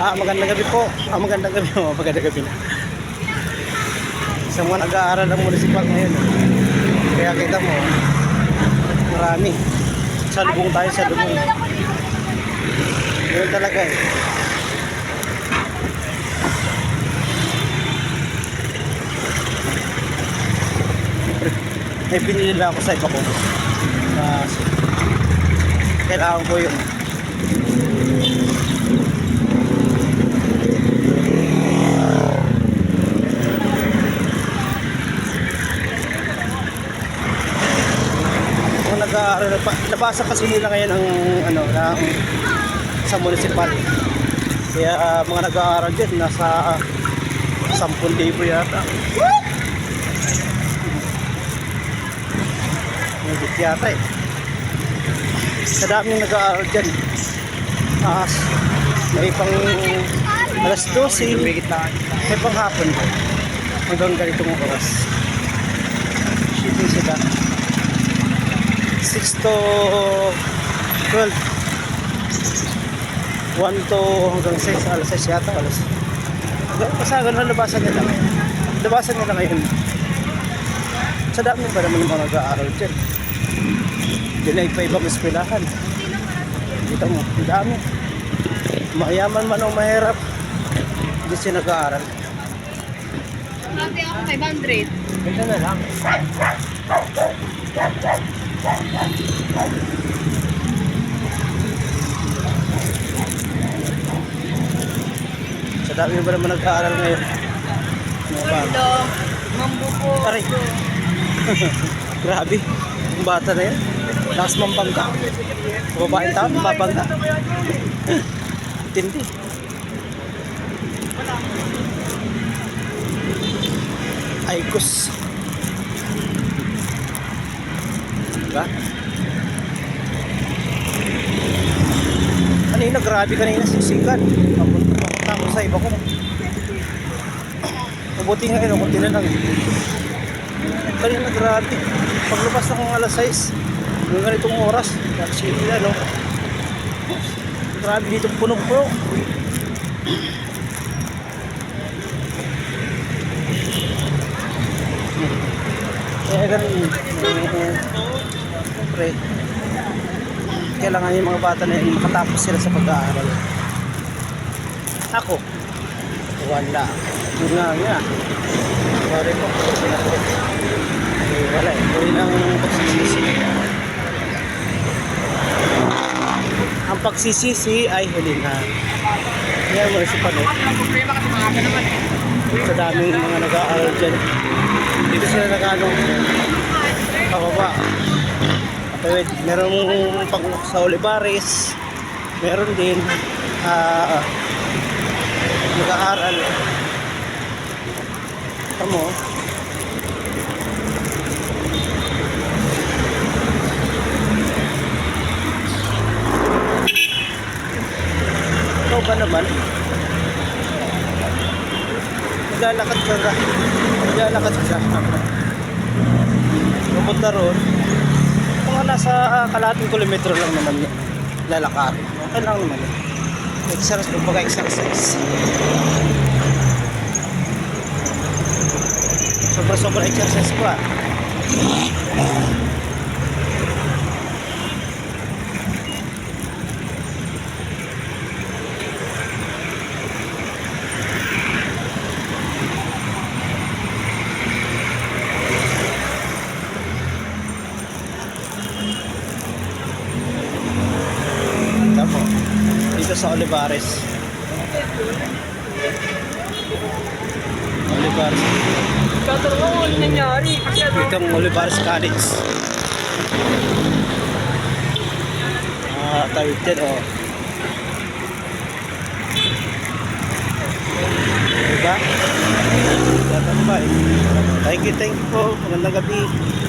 Ah, magandang gabi po. Ah, magandang gabi. Oh, magandang gabi na. Sa mga nag-aaral ng municipal ngayon. Kaya kita mo, marami. Salubong tayo sa lubong. Ganun talaga eh. May binili lang ako sa iba ko. Ah, kailangan ko yun. Nag-aaral, pa- nabasa kasi nila ngayon ang ano, ng, sa municipal. Kaya ah, mga nag-aaral din, nasa uh, 10,000 yata. Higit yata eh. Sa daming nag-aaral dyan. Ah, may pang alas 12, may pang hapon. Hanggang ganitong oras. Shooting sila. 6 to 12. 1 to hanggang 6, alas 6 yata, alas. Basta ganun labasan nila ngayon. Labasan nila ngayon. Sa dami pa naman yung mga nag-aaral dyan. Hindi na iba-ibang eskwelahan. Kita mo, ang dami. Mayaman man o mahirap, hindi siya nag-aaral. Sabi ako 500. Ganda na lang. Sa dami ba naman nag-aaral ngayon? Ano ba? Hello. Mambuko. Aray. Grabe. Yung bata na yan. Lakas mambangga. Babaeng tao, mabangga. Tindi. Aikos. Diba? Kanina, grabe kanina sisikan. Papunta sa iba ko. Mabuti nga yun, kunti na lang. Kanina, grabe. Paglabas na kong alas 6, yung ganitong oras, kasi ano, grabe dito punong-puno. Kaya ganun, eh, siyempre, kailangan yung mga bata na yun, makatapos sila sa pag-aaral. Ako, wala. Yun nga nga. Sorry po. Eh, wala eh. Yun ang pagsisisi. Ang pagsisisi ay huli na. Yan mo naman eh. Sa daming mga nag-aaral dyan. Dito sila nag-ano. Pababa. At merong pang sa Olivares. Meron din. ah nag-aaral. Tamo. Ikaw ba naman? Naglalakad ka ka. Naglalakad ka. Pupunta roon. Mga nasa uh, kalating kilometro lang naman yun. Lalakad. Okay lang naman yun. Exercise, kumbaga exercise. Sobra-sobra exercise ko ah. Dito sa Olivares. Olivares. Itong Olivares College. Ah, tawid din oh. Diba? Tatambay. Thank you, thank you po. Magandang gabi.